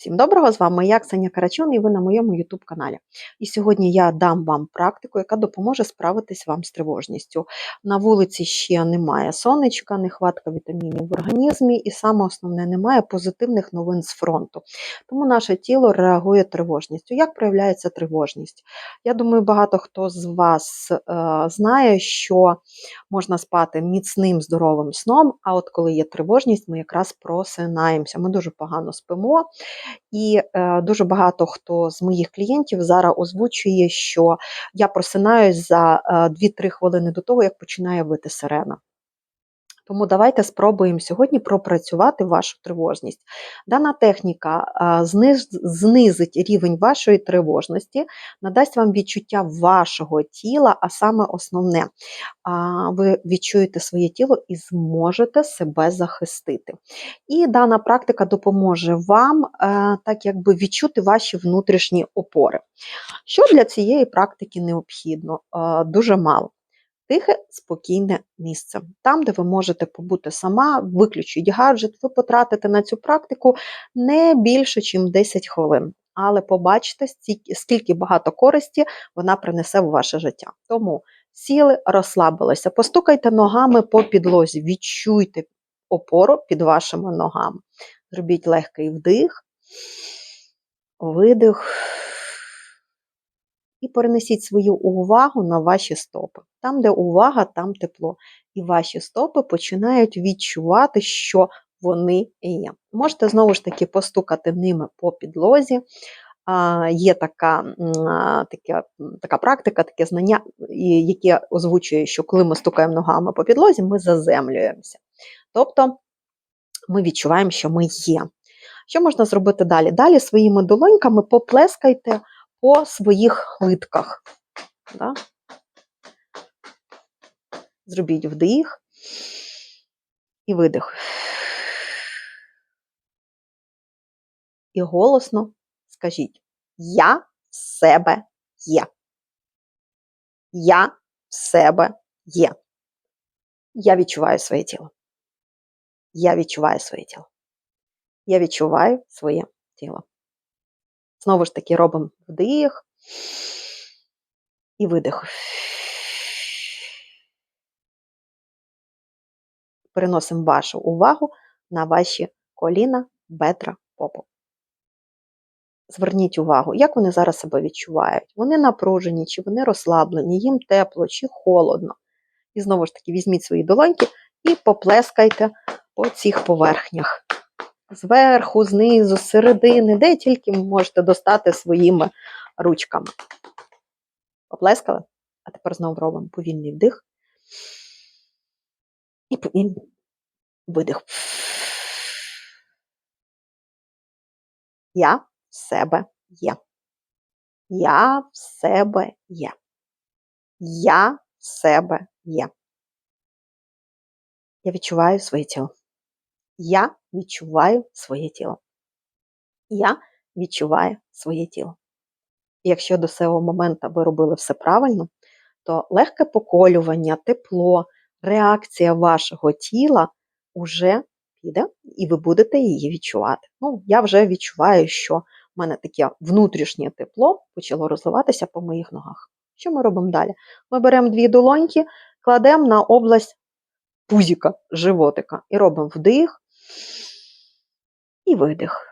Всім доброго, з вами я, Ксенія Карачун, і ви на моєму YouTube каналі. І сьогодні я дам вам практику, яка допоможе справитись вам з тривожністю. На вулиці ще немає сонечка, нехватка вітамінів в організмі, і саме основне немає позитивних новин з фронту. Тому наше тіло реагує тривожністю. Як проявляється тривожність? Я думаю, багато хто з вас е, знає, що можна спати міцним здоровим сном, а от коли є тривожність, ми якраз просинаємося. Ми дуже погано спимо. І е, дуже багато хто з моїх клієнтів зараз озвучує, що я просинаюсь за е, 2-3 хвилини до того, як починає вити сирена. Тому давайте спробуємо сьогодні пропрацювати вашу тривожність. Дана техніка знизить рівень вашої тривожності, надасть вам відчуття вашого тіла, а саме основне, ви відчуєте своє тіло і зможете себе захистити. І дана практика допоможе вам е, так якби відчути ваші внутрішні опори. Що для цієї практики необхідно? Е, Дуже мало. Тихе, спокійне місце. Там, де ви можете побути сама, виключіть гаджет, ви потратите на цю практику не більше, ніж 10 хвилин. Але побачите, скільки багато користі вона принесе в ваше життя. Тому сіли, розслабилися, постукайте ногами по підлозі, відчуйте опору під вашими ногами. Зробіть легкий вдих, видих. І перенесіть свою увагу на ваші стопи. Там, де увага, там тепло. І ваші стопи починають відчувати, що вони є. Можете знову ж таки постукати ними по підлозі. Є така, м, а, таке, така практика, таке знання, яке озвучує, що коли ми стукаємо ногами по підлозі, ми заземлюємося. Тобто ми відчуваємо, що ми є. Що можна зробити далі? Далі своїми долоньками поплескайте по своїх литках. Да? Зробіть вдих і видих. І голосно скажіть: Я в себе є. Я в себе є. Я відчуваю своє тіло. Я відчуваю своє тіло. Я відчуваю своє тіло. Знову ж таки, робимо вдих і видих. Переносимо вашу увагу на ваші коліна, бедра, попу. Зверніть увагу, як вони зараз себе відчувають. Вони напружені, чи вони розслаблені, їм тепло, чи холодно. І знову ж таки, візьміть свої долоньки і поплескайте по цих поверхнях. Зверху, знизу, з середини, де тільки можете достати своїми ручками. Поплескали? А тепер знову робимо повільний вдих і повільний видих. Я в себе є. Я в себе є. Я в себе є. Я відчуваю своє тіло. Я відчуваю своє тіло. Я відчуваю своє тіло. І якщо до цього моменту ви робили все правильно, то легке поколювання, тепло, реакція вашого тіла вже піде, і ви будете її відчувати. Ну, я вже відчуваю, що в мене таке внутрішнє тепло почало розливатися по моїх ногах. Що ми робимо далі? Ми беремо дві долоньки, кладемо на область пузіка, животика і робимо вдих і видих.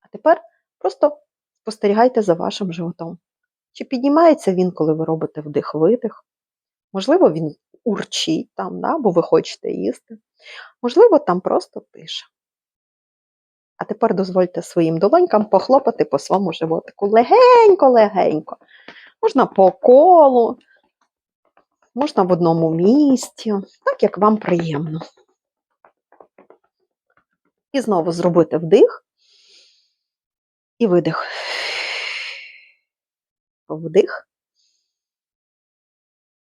А тепер просто спостерігайте за вашим животом. Чи піднімається він, коли ви робите вдих-видих? Можливо, він урчить там, да, бо ви хочете їсти. Можливо, там просто тиша. А тепер дозвольте своїм долонькам похлопати по своєму животику. Легенько-легенько. Можна по колу, можна в одному місці, так як вам приємно. І знову зробити вдих і видих. Вдих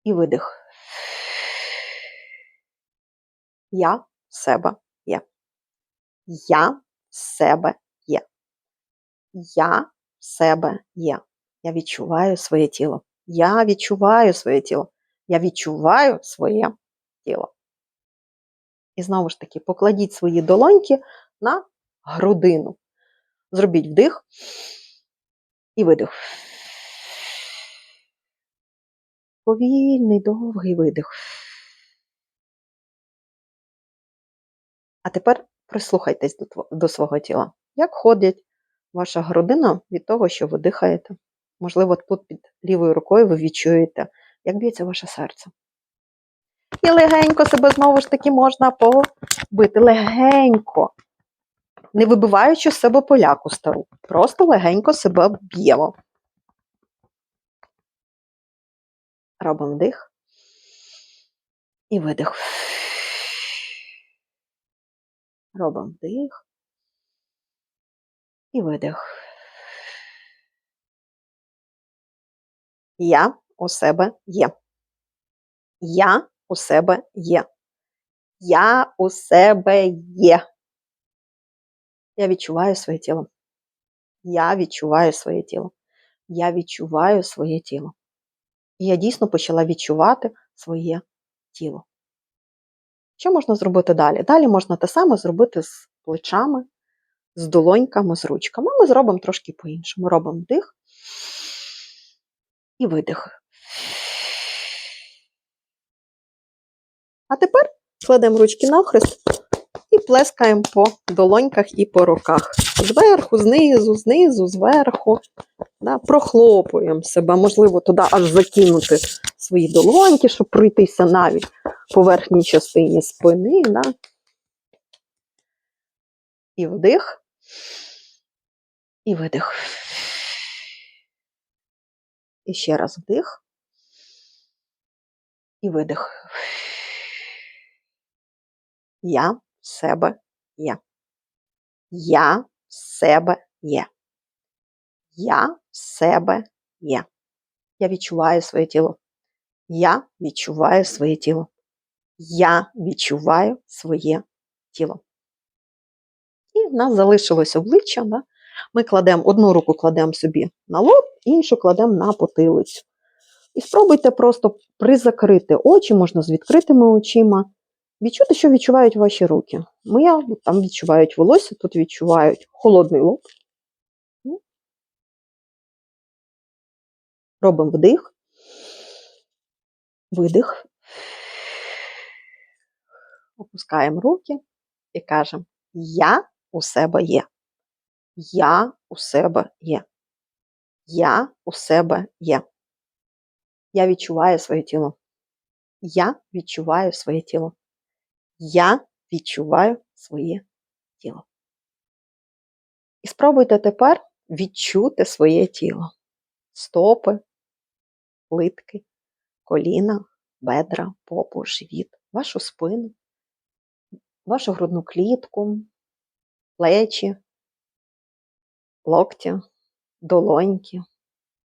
і видих. Я себе є. Я себе є. Я себе є. Я відчуваю своє тіло. Я відчуваю своє тіло. Я відчуваю своє тіло. І знову ж таки, покладіть свої долоньки на грудину. Зробіть вдих і видих. Повільний, довгий видих. А тепер прислухайтесь до, до свого тіла. Як ходить ваша грудина від того, що ви дихаєте? Можливо, тут під лівою рукою ви відчуєте, як б'ється ваше серце. І легенько себе знову ж таки можна побити. Легенько. Не вибиваючи з себе поляку стару. Просто легенько себе б'ємо. Робимо вдих і видих. Робимо вдих і видих. Я у себе є. Я у себе є. Я у себе є. Я відчуваю своє тіло. Я відчуваю своє тіло. Я відчуваю своє тіло. І я дійсно почала відчувати своє тіло. Що можна зробити далі? Далі можна те саме зробити з плечами, з долоньками, з ручками. Ми зробимо трошки по-іншому. Робимо вдих і видих. А тепер кладемо ручки навхрест і плескаємо по долоньках і по руках. Зверху, знизу, знизу, зверху. Да, прохлопуємо себе, можливо, туди аж закинути свої долоньки, щоб пройтися навіть по верхній частині спини. Да. І вдих, і видих. І ще раз вдих. І видих. Я себе є. Я себе є. Я себе є. Я відчуваю своє тіло. Я відчуваю своє тіло. Я відчуваю своє тіло. І в нас залишилось обличчя. Да? Ми кладемо одну руку кладемо собі на лоб, іншу кладемо на потилицю. І спробуйте просто призакрити очі, можна з відкритими очима. Відчути, що відчувають ваші руки. Моя там відчувають волосся, тут відчувають холодний лоб. Робимо вдих, видих. Опускаємо руки і кажемо: Я у себе є. Я у себе є. Я у себе є. Я відчуваю своє тіло. Я відчуваю своє тіло. Я відчуваю своє тіло. І спробуйте тепер відчути своє тіло. Стопи, литки, коліна, бедра, попу, живіт, вашу спину, вашу грудну клітку, плечі, локті, долоньки,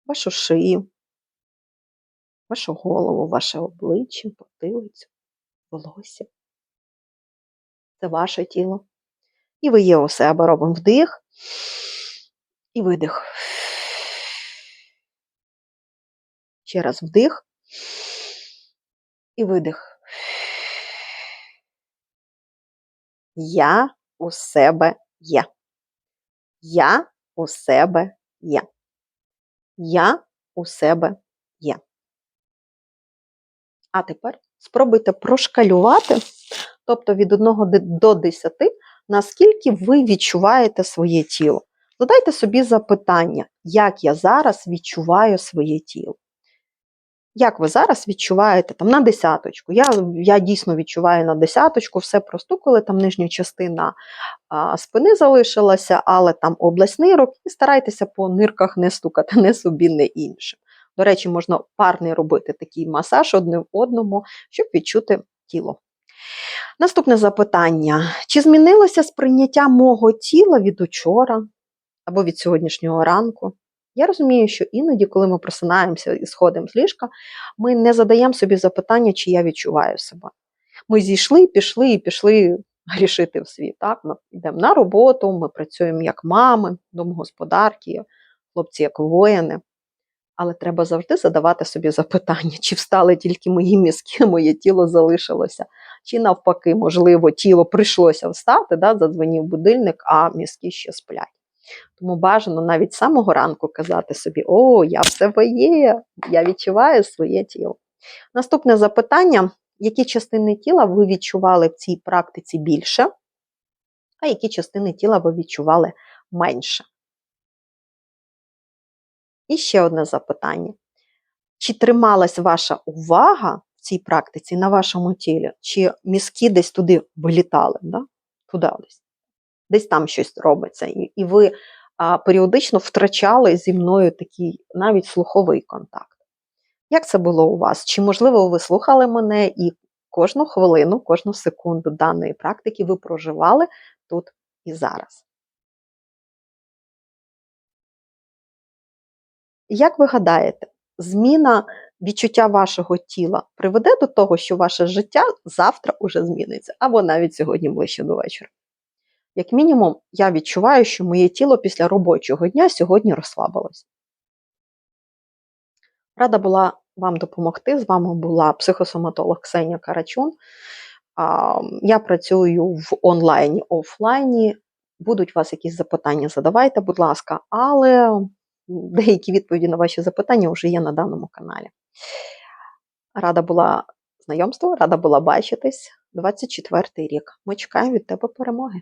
вашу шию, вашу голову, ваше обличчя, потилицю, волосся. Це ваше тіло. І ви є у себе робимо вдих і видих. Ще раз вдих і видих. Я у себе є. Я у себе є. Я у себе є. А тепер спробуйте прошкалювати, тобто від 1 до 10, наскільки ви відчуваєте своє тіло. Задайте собі запитання, як я зараз відчуваю своє тіло. Як ви зараз відчуваєте там на десяточку? Я я дійсно відчуваю на десяточку, все простукали, там нижня частина а, спини залишилася, але там область нирок, і старайтеся по нирках не стукати, не собі, не іншим. До речі, можна парний робити такий масаж одне в одному, щоб відчути тіло. Наступне запитання: чи змінилося сприйняття мого тіла від учора або від сьогоднішнього ранку? Я розумію, що іноді, коли ми просинаємося і сходимо з ліжка, ми не задаємо собі запитання, чи я відчуваю себе. Ми зійшли, пішли і пішли грішити в світ. Так? Ми йдемо на роботу, ми працюємо як мами, домогосподарки, хлопці як воїни. Але треба завжди задавати собі запитання, чи встали тільки мої мізки, моє тіло залишилося, чи навпаки, можливо, тіло прийшлося встати, да, задзвонів будильник, а мізки ще сплять. Тому бажано навіть з самого ранку казати собі: О, я в себе є, я відчуваю своє тіло. Наступне запитання: які частини тіла ви відчували в цій практиці більше, а які частини тіла ви відчували менше? І ще одне запитання. Чи трималась ваша увага цій практиці на вашому тілі, чи мізки десь туди вилітали, да? туди десь, десь там щось робиться, і, і ви а, періодично втрачали зі мною такий навіть слуховий контакт. Як це було у вас? Чи, можливо, ви слухали мене і кожну хвилину, кожну секунду даної практики ви проживали тут і зараз? Як ви гадаєте, зміна відчуття вашого тіла приведе до того, що ваше життя завтра уже зміниться, або навіть сьогодні ближче до вечора? Як мінімум, я відчуваю, що моє тіло після робочого дня сьогодні розслабилось. Рада була вам допомогти. З вами була психосоматолог Ксенія Карачун. Я працюю в онлайні, офлайні. Будуть у вас якісь запитання, задавайте, будь ласка, але деякі відповіді на ваші запитання вже є на даному каналі. Рада була знайомству, рада була бачитись. 24 рік. Ми чекаємо від тебе перемоги.